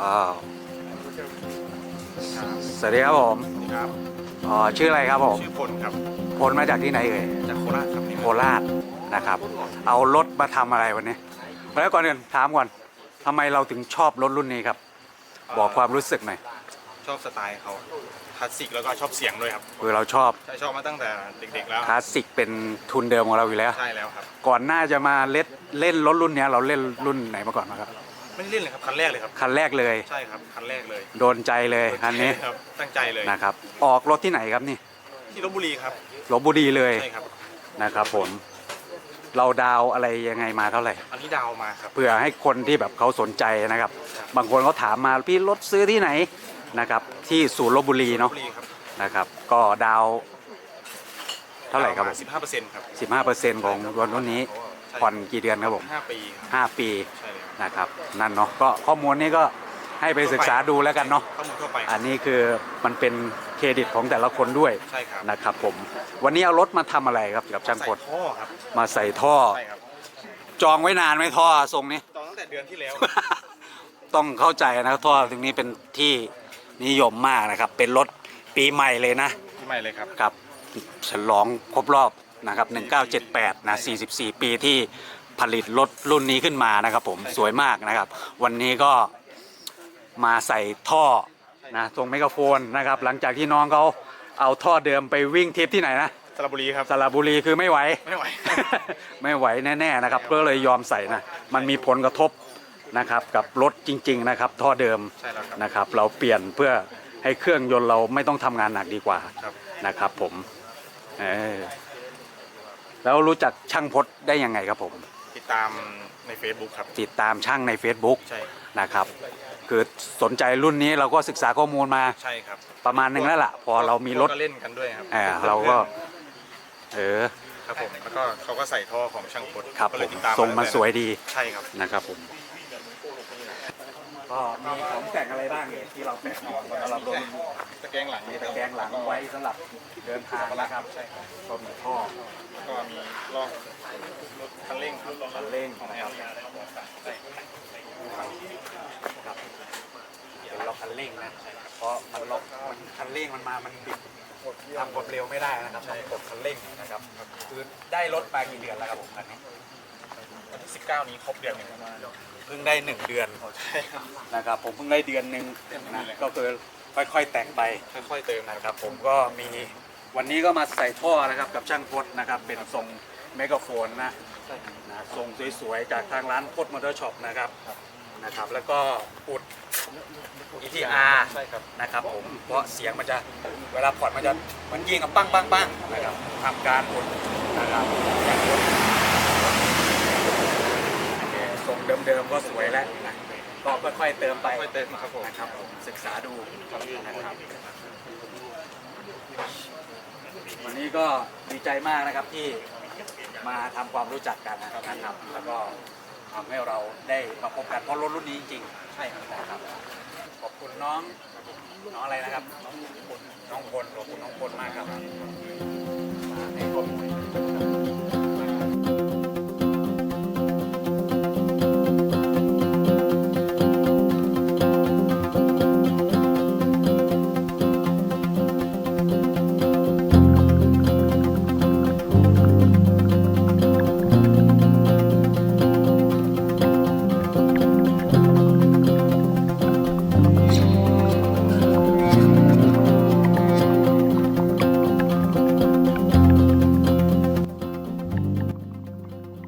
ว้าวสวัสดีครับผมครับอ๋อชื่ออะไรครับผมชื่อพลครับพลมาจากที่ไหนเอ่ยจากโคราชครับโคราชนะครับ เอารถมาทำอะไรวันนี้แล้วก่อนอื่นถามก่อนทำไมเราถึงชอบรถรุ่นนี้ครับ บอกความรู้สึกหน่อยชอบสไตล์เขาคลาสสิกแล้วก็ชอบเสียงด้วยครับคือเราชอบใช่ชอบมาตั้งแต่เด็กๆแล้วคลาสสิกเป็นทุนเดิมของเราอยู่แล้วใช่แล้วครับก่อนหน้าจะมาเล่นเล่นรถรุ่นเนี้ยเราเล่นรุ่นไหนมาก่อนมาครับ ไม่ได้เล่นเลยครับคันแรกเลยครับคันแรกเลย ใช่ครับคันแรกเลยโดนใจเลยคันนี้ครับตั้งใจเลยนะครับ ออกรถที่ไหนครับนี่ที่ลบบุรีครับลบบุรีเลยใช่ครับนะครับผม เราดาวอะไรยังไงมาเท่าไหร่อันนี้ดาวมาครับเพื่อให้คนที่แบบเขาสนใจนะครับ บางคนเขาถามมาพี่รถซื้อที่ไหนนะครับ ที่ศูนย์ลบบุรีลบเนาะบุรีครับนะครับ ก็ดาว เท่าไหร่ครับผมสิบห้าเปอร์เซ็นต์ครับ15%ของรถรุ่นนี้ใช่ผ่อนกี่เดือนครับผมห้าปีครับ5ปี ใช่เลยครับ นะครับนั่นเนาะก็ข้อมูลนี้ก็ให้ไปศึกษาดูแล้วกันเนาะข้อมูลทั่วไปอันนี้คือมันเป็นเครดิตของแต่ละคนด้วยใช่ครับนะครับผมวันนี้เอารถมาทำอะไรครับกับช่างใส่พลท่อครับมาใส่ท่อ ใช่ครับจองไว้นานไหมท่อทรงนี้ตอนตั้งแต่เดือนที่แล้ว ต้องเข้าใจนะครับท่อตรงนี้เป็นที่นิยมมากนะครับ เป็นรถปีใหม่เลยนะใหม่เลยครับ ครับฉลองครบรอบนะครับ1978นะ44 ปีที่ ผลิตรถรุ่นนี้ขึ้นมานะครับผมสวยมากนะครับ วันนี้ก็มาใส่ท่อนะตรงไมโครโฟนนะครับ หลังจากที่น้องเขาเอาท่อเดิมไปวิ่งเทปที่ไหนนะสระบุรีครับสระบุรีคือไม่ไหว ไม่ไหว ไม่ไหวแน่ๆนะครับก็เลยยอมใส่นะมันมีผลกระทบนะครับกับรถจริง ๆ นะครับ ท่อเดิมใช่แล้วครับ นะครับ เราเปลี่ยนเพื่อให้เครื่องยนต์เราไม่ต้องทำงานหนักดีกว่าครับ นะครับผมเออแล้วรู้จักช่างพดได้ยังไงครับผม ติดตามใน Facebook ครับ ติดตามช่างใน Facebook ใช่นะครับคือสนใจรุ่นนี้เราก็ศึกษาข้อมูลมาใช่ครับประมาณหนึงแล้วล่ะพอเรามีรถก็เล่นกันด้วยครับเออเราก็ เออ ครับผมแล้วก็เขาก็ใส่ท่อของช่างพดครับก็ผเลยมติดตามทรงมันตั้แต่สวยดีใช่ครับ นะครับผม ก็มีของแต่งอะไรบ้างเนี่ยที่เราแต่งสำหรับรถตะแกรงหลังมีตะแกรงหลังไว้สำหรับเดินทางนะครับใช่ครับก็มีท่อแล้วก็มีลอกรถคันเร่งคันเร่งของนะแอคลรับใช่ครับเป็นล็อกคันเร่งนะเพราะมันล็อกมันคันเร่งมันมามันบิด ทำความเร็วไม่ได้นะครับต้องกดคันเร่งนะครับคือได้รถมากี่เดือนแล้วครับผมคันนี้วันที่19 นี้ครบเดือนหนึ่งแล้วเพิ่งได้หนึ่งเดือนใช่ครับนะครับผมเพิ่งได้เดือนหนึ่งนะก็คือค่อยๆแต่งไปค่อยๆเติมนะนะครับ ผมก็มีวันนี้ก็มาใส่ท่อนะครับกับช่างพดนะครับเป็นทรงเมกะโฟนนะนะทรงสวยๆจากทางร้านพดมอเตอร์ช็อปนะครับนะครับ แล้วก็อุด ETR ใช่ครับนะครับผมเพราะเสียงมันจะเวลาผ่อนมันจะเหมันยิงกับปังปังปังนะครับทำการอุดนะครับอย่างอุดโอเคทรงเดิมๆก็สวยแล้วนะก็ค่อยๆเติมไปค่อยๆเติมครับผมนะครับผมศึกษาดูนะครับวันนี้ก็ดีใจมากนะครับที่มาทำความรู้จักกันนะครับแล้วก็ ทำให้เราได้มาพบกันเพราะรถรุ่นนี้จริงๆใช่ครับนะครับขอบคุณน้องน้องอะไรนะครับ น้องพลน้องพลขอบคุณน้องพลมากครับมาให้ข้อมูล